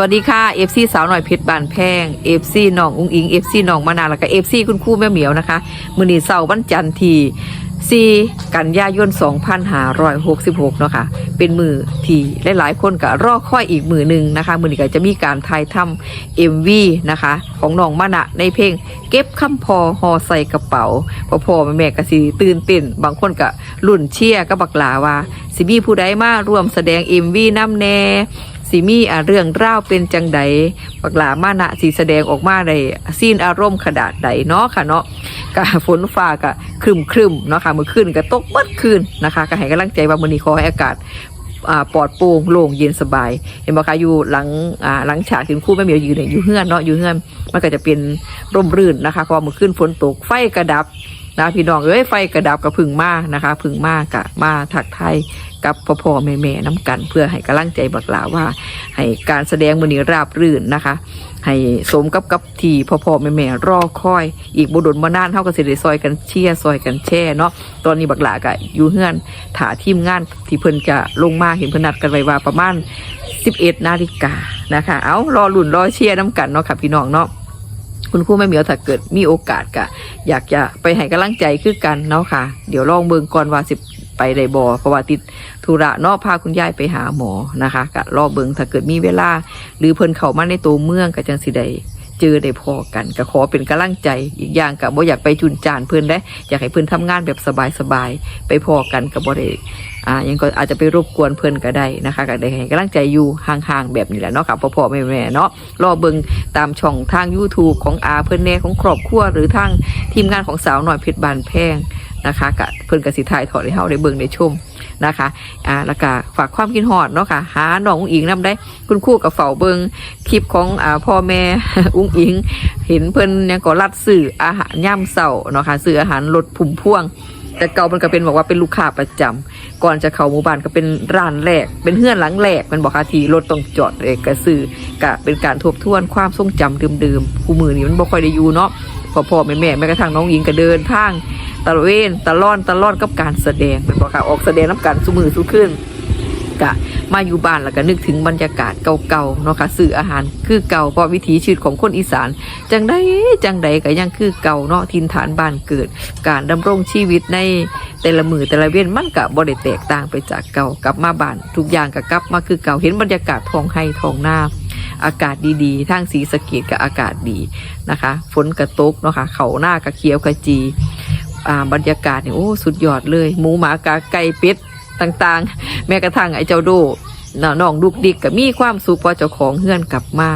วัสดีค่ะ FC สาวหน่อยเพชรบานแพง FC น้องอุ้งอิง FC น้องมานาวแล้วก็ FC คุณครูแม่เหมียวนะคะ มือนีเสาร์วันจันทร์ที่4กันยายน2566 เนาะค่ะ เป็นมือที่หลาย ๆ คนก็รอค่อยอีกมือหนึ่งนะคะ มือนี้ก็จะมีการถ่ายทำ MV นะคะ ของน้องมานะในเพลงเก็บคำพอหอใส่กระเป๋าพอพอแม่ก็สิตื่นเต้น บางคนก็ลุ่นเชียร์ก็บักหลาว่า สิมีผู้ใดมาร่วมแสดง MV น้ำแน่ สิมีอ่าเรื่องเล่าวเป็นจังใดปักหลามานะสีแสดงออกมาในซีนอารมณ์ขนาดใดเนาะค่ะเนาะกะฝนฟ้ากะครึมครึมเนาะค่ะเมื่อคืนก็ตกเบิดคืนนะคะก็ให้กำลังใจว่ามื้อนี้ขอให้อากาศปลอดโปร่งโล่งเย็นสบาย เห็นบ่คะอยู่หลังหลังฉากถึงคู่แม่เหมียวยู่เนี่ยอยู่เฮือนเนาะอยู่เฮือนมันก็จะเป็นร่มรื่นนะคะพราะว่าเมื่อคืนฝนตกไฟกระดับ นะพี่น้องเอ้ยไฟกระดับกับพึ่งมานะคะพึ่งมากะมาถักไทยกับพ่อพ่อแม่แม่น้ำกัน เพื่อให้กำลังใจบักหลาว่า ให้การแสดงมือนี้ราบรื่นนะคะ ให้สมกับกับที่พ่อพ่อแม่แม่รอคอย อีกบุดลมานานเท่ากับสิได้ซอยกันเชียซอยกันแช่เนาะตอนนี้บักหลากะอยู่เฮือนถาทีมงานที่เพิ่นจะลงมาเห็นเพนัดกันไว้ว่าประมาณ 11 นาฬิกานะคะ เอารอหลุ่นรอเชียน้ำกันเนาะค่ะพี่น้องเนาะ คุณครูแม่เหมียวถ้าเกิดมีโอกาสกะอยากจะไปให้กำลังใจคือกันเนาะค่ะ เดี๋ยวลองเบิ่งก่อนว่าสิไปได้บ่เพราะว่าติดธุระนอกพาคุณยายไปหาหมอนะคะกะรอเบิ่งถ้าเกิดมีเวลา หรือเพิ่นเข้ามาในตัวเมืองก็จังสิได้ เจอได้พอกันก็ขอเป็นกำลังใจอีกอย่างก็บ่อยากไปจุนจานเพิ่อนได้อยากให้เพิ่อนทำงานแบบสบายๆไปพอกันก็บ่ได้อ่ายังก็อาจจะไปรบกวนเพิ่อนก็ได้นะคะก็ได้ให้กำลังใจอยู่ห่างๆแบบนี้แหละเนาะค่ะพ่อๆแม่ๆเนาะรอเบิ่งตามช่องทาง YouTube ของอาเพิ่อนแน่ของครอบครัวหรือทางทีมงานของสาวหน่อยเพชรบานแพงนะคะกะเพิ่อนกสิถ่ายทอดให้เฮาได้เบิ่งได้ชม นะคะอ่าแล้วก็ฝากความคิดฮอดเนาะค่ะหาน้องอุ้งอิงนํได้คุณครู่กับเฝ้าเบิงคลิปของอ่าพ่อแม่อุ้งอิง เห็นเพิ่นยังก็รัดสื่ออาหารย่ำเสาเนาะค่ะซื้ออาหารรถผุ่มพ่วงแต่เก่ามันก็เป็นบอกว่าเป็นลูกค้าประจำก่อนจะเข้าหมู่บ้านก็เป็นร้านแรก เป็นเฮือนหลังแรกมันบอกค่ะทีรถต้องจอดเอกก็ซื้อกะเป็นการทบทวนความทรงจำเดิมๆผู้มือนี้มันบ่ค่อยได้อยู่เนาะพอพ่อแม่แม่แม้กระทั่งน้องหญิงก็เดินทาง ตะเวนตะล่อนตะล่อนกับการแสดงเป็นบอกค่ะออกแสดงน้ำกันสุมือสุขึ้นกะมาอยู่บ้านแล้วก็นึกถึงบรรยากาศเก่าๆเนาะค่ะสื่ออาหารคือเก่าเพราะวิถีชีวิตของคนอีสาน จังใด้จังใดก็ยังคือเก่าเนาะทินฐานบ้านเกิด การดำรงชีวิตในแต่ละมือแต่ละเว้นมันก็บ่ได้แตกต่างไปจากเก่ากลับมาบ้าน ทุกอย่างก็กลับมาคือเก่าเห็นบรรยากาศทองไห้ทองหน้าอากาศดีๆ ทางสีสะเกดก็อากาศดีนะคะ ฝนกระตกเนาะค่ะเขาหน้ากระเขียวกระจี บรรยากาศเนี่ยโอ้สุดยอดเลย หมูหมากาไก่เป็ดต่างๆ แม้กระทั่งไอ้เจ้าโดน้องดุกดิกก็มีความสุขเพราะเจ้าของเฮือนกลับมา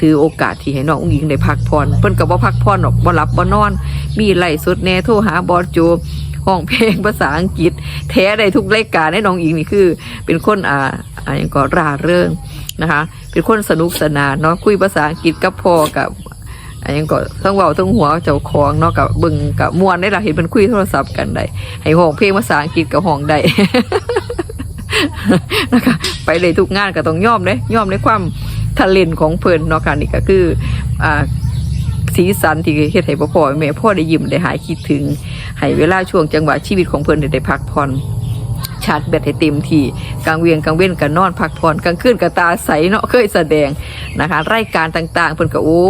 ถือโอกาสที่ให้น้องอุ้งอิงได้พักผ่อนเพิ่นก็บ่พักผ่อนหรอกบ่หลับบ่นอน มีไล่สุดแน่โทรหาบอสโจห้องเพลงภาษาอังกฤษ แท้ได้ทุกรายการให้น้องอิงนี่คือ เป็นคนอ่าอ่าอย่างก็ร่าเริงนะคะ เป็นคนสนุกสนานเนาะคุยภาษาอังกฤษกับพ่อกับ อันยังก็ทั้งเว้าทั้งหัวเจ้าของเนาะกับบิ่งกับมวนได้ล่ะเห็นมันคุยโทรศัพท์กันได้ให้ห้องเพลงภาษาอังกฤษกับห้องได้นะคะไปเลยทุกงานก็ต้องยอมเด้ยอมในความทะเลนของเพลินเนาะค่ะนี่ก็คืออ่าสีสันที่เฮ็ดให้พ่อพ่อแม่พ่อได้ยิ้มได้หายคิดถึงให้เวลาช่วงจังหวะชีวิตของเพิ่นได้พักผ่อน ชาร์จแบตให้เต็มที่กลางเวียงกลางเว้นก็นอนพักผ่อนกลางคืนก็ตาใสเนาะเคยแสดงนะคะรายการต่างๆเพิ่นก็โอ้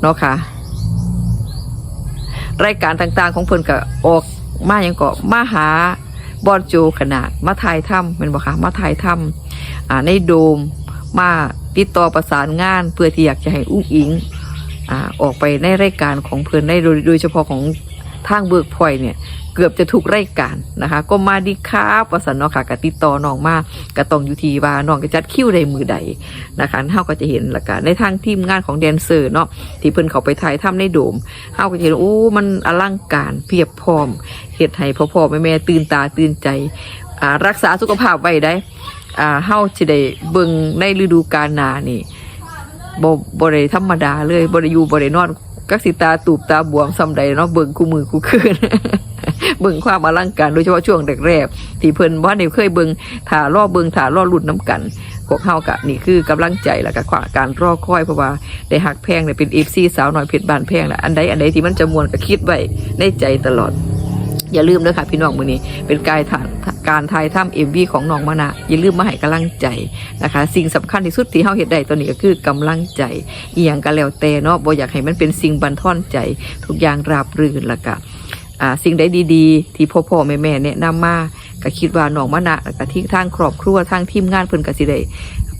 เนาะค่ะ รายการต่างๆของเพิ่นก็ออกมาอย่างก็มาหาบอลโจขนาดมาถ่ายถ้ำเป็นบ่คะมาถ่ายถ้ำอ่าในโดมมาติดต่อประสานงาน เพื่อที่อยากจะให้อุ้งอิงอ่าออกไปในรายการของเพิ่นได้โดยโดยเฉพาะของ ทางเบิกพอยเนี่ยเกือบจะถูกรายการนะคะ ก็มาดีครับประสันเนาะค่ะกติดต่อน้องมากก็ต้องอยู่ทีว่าน้องจะจัดคิวใดมือใดนะคะเฮาก็จะเห็นละกันในทางทีมงานของแดนเซอร์เนาะที่เพิ่นเขาไปถ่ายทำในโดมเฮาก็จะเห็นโอ้มันอลังการเพียบพร้อมเฮ็ดให้พ่อพ่อแม่แม่ตื่นตาตื่นใจรักษาสุขภาพไว้ได้เฮาสิได้เบิ่งในฤดูกาลหน้านี่บ่บ่ได้ธรรมดาเลยบ่ได้อยู่บ่ได้นอน กักสิตาตูบตาบวมซำใดเนาะเบิ่งคู่มือคู่คืนเบิ่งความอลังการโดยเฉพาะช่วงแรกๆที่เพิ่นบ่ได้เคยเบิ่งถ่ารอเบิ่งถ่ารอลุ้นน้ำกันพวกเฮากะนี่คือกำลังใจแล้วก็การรอคอยเพราะว่าได้หักแพงเนี่ยเป็น FC สาวน้อยเพชรบานแพงแหละอันใดอันใดที่มันจะมวนก็คิดไว้ในใจตลอด อย่าลืมด้วยค่ะพี่น้องมือนี้เป็นการถ่ายการถ่ายทำเอ็มวีของน้องมานะอย่าลืมมาให้กำลังใจนะคะ สิ่งสำคัญที่สุดที่เฮาเฮ็ดได้ตัวนี้ก็คือกำลังใจอีหยังก็แล้วแต่เนาะบ่อยากให้มันเป็นสิ่งบันทอนใจ ทุกอย่างราบรื่นละก็อ่าสิ่งใดดีๆ ที่พ่อพ่อแม่แม่แนะนำมาก็คิดว่าน้องมานะแล้วก็ที่ทางครอบครัวทางทีมงานเพิ่นก็สิได้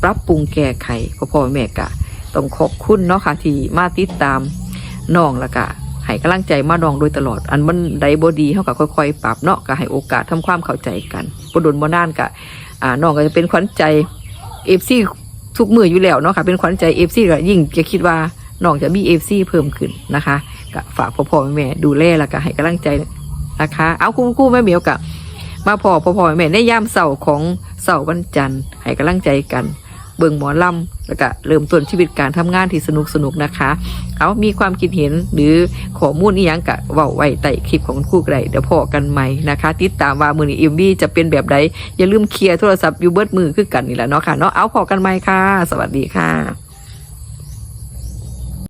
ปรับปรุงแก้ไขพ่อพ่อแม่ก็ต้องขอบคุณเนาะค่ะที่มาติดตามน้องล้วก็ ให้กำลังใจมาดองโดยตลอด อันมันไดบดีเท่ากับค่อยๆ ปรับเนาะก็ให้โอกาสทำความเข้าใจกันบดนบนานกะอ่าน้องก็จะเป็นขวัญใจเอฟซีทุกมืออยู่แล้วเนาะค่ะเป็นขวัญใจเอฟซีก็ยิ่งจะคิดว่าน้องจะมีเอฟซีเพิ่มขึ้นนะคะก็ฝากพ่อพ่อแม่ดูแลแล้วก็ให้กำลังใจนะคะ เอาคุณครูแม่เหมียวกะมาพอพ่อพ่อแม่ในยามเสาร์ของเสาร์วันจันทร์ให้กำลังใจกัน เบิ่งหมอลำแล้วก็เริ่มต้นชีวิตการทำงานที่สนุกสนุกนะคะ เอามีความคิดเห็นหรือข้อมูลอีหยังกะเว้าไว้ใต้คลิปของคู่ไกลเดี๋ยวพอกันใหม่นะคะ ติดตามว่ามือนี้เอ็มบีจะเป็นแบบใดอย่าลืมเคลียร์โทรศัพท์อยู่เบิดมือคือกันนี่แหละเนาะค่ะเนาะเอาพอกันใหม่ค่ะ สวัสดีค่ะ